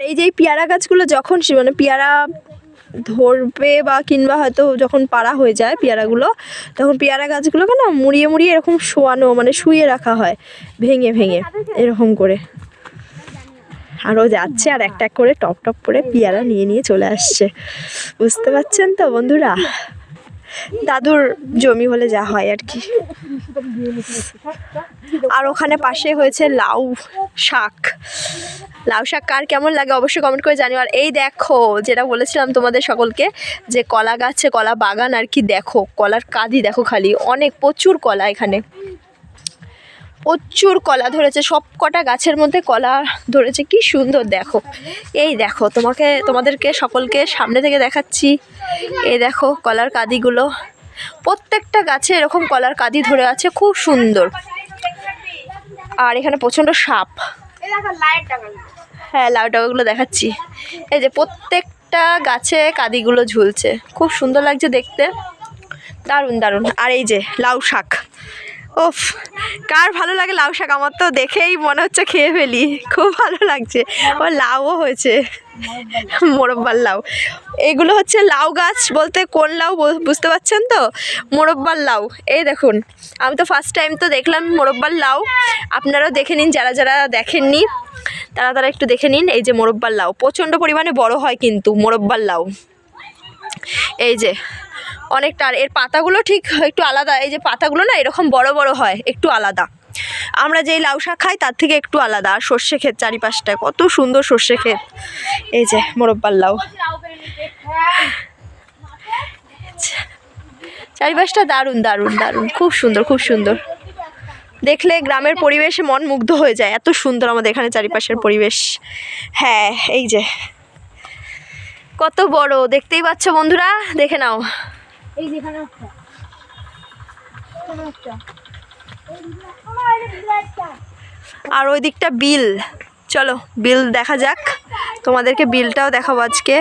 এই যে পেয়ারা গাছগুলো যখন মানে পেয়ারা ধরবে বা কিংবা হয়তো যখন পাড়া হয়ে যায় পেয়ারাগুলো, তখন পেয়ারা গাছগুলোকে না মুড়িয়ে মুড়িয়ে এরকম শোয়ানো মানে শুয়ে রাখা হয়, ভেঙে ভেঙে, এরকম করে। আরও যাচ্ছে আর একটা এক করে টপ টপ করে পেয়ারা নিয়ে নিয়ে চলে আসছে। বুঝতে পারছেন তো বন্ধুরা? দাদুর জমি হলে যা হয় আর কি। আর ওখানে পাশে হয়েছে লাউ শাক। লাউ শাক কার কেমন লাগে অবশ্যই কমেন্ট করে জানিও। আর এই দেখো, যেটা বলেছিলাম তোমাদের সকলকে, যে কলা গাছে কলা বাগান আর কি দেখো, কলার কাঁদি দেখো খালি, অনেক প্রচুর কলা এখানে। প্রচুর কলা ধরেছে, সব কটা গাছের মধ্যে কলা ধরেছে, কি সুন্দর দেখো। এই দেখো, তোমাকে, তোমাদেরকে, সকলকে সামনে থেকে দেখাচ্ছি। এই দেখো, কলার কাঁদিগুলো। প্রত্যেকটা গাছে এরকম কলার কাঁদি ধরে আছে, খুব সুন্দর। আর এখানে প্রচণ্ড সাপ। হ্যাঁ লাউ ডাবাগুলো দেখাচ্ছি। এই যে প্রত্যেকটা গাছে কাদিগুলো ঝুলছে। খুব সুন্দর লাগছে দেখতে। দারুণ দারুণ। আর এই যে লাউ শাক। ওফ, কার ভালো লাগে লাউ শাক? আমার তো দেখেই মনে হচ্ছে খেয়ে ফেলি। খুব ভালো লাগছে। ও লাউও হয়েছে। মোরব্বার লাউ। এগুলো হচ্ছে লাউ গাছ বলতে কোন লাউ বুঝতে পারছেন তো? মোরব্বার লাউ। এই দেখুন, আমি তো ফার্স্ট টাইম তো দেখলাম মোরব্বার লাউ। আপনারাও দেখে নিন, যারা যারা দেখেননি, তারা তারা একটু দেখে নিন। এই যে মোরব্বার লাউ, প্রচণ্ড পরিমাণে বড় হয় কিন্তু মোরব্বার লাউ। এই যে অনেকটা, আর এর পাতাগুলো ঠিক একটু আলাদা, এই যে পাতাগুলো না এরকম বড় বড় হয়, একটু আলাদা। আমরা যেই লাউ শাক খাই তার থেকে একটু আলাদা, আর সর্ষে ক্ষেত চারিপাশটা, কত সুন্দর সর্ষে ক্ষেত। এই যে মোরব্বার লাউ। চারিপাশটা দারুণ দারুণ দারুণ, খুব সুন্দর খুব সুন্দর। দেখলে গ্রামের পরিবেশে মন মুগ্ধ হয়ে যায়, এত সুন্দর আমাদের এখানে চারিপাশের পরিবেশ। হ্যাঁ এই যে। কত বড়, দেখতেই পাচ্ছ বন্ধুরা, দেখে নাও। এই যেখানে একটা আর ওই দিকটা বিল। চলো, বিল দেখা যাক। তোমাদেরকে বিলটাও দেখাবো আজকে।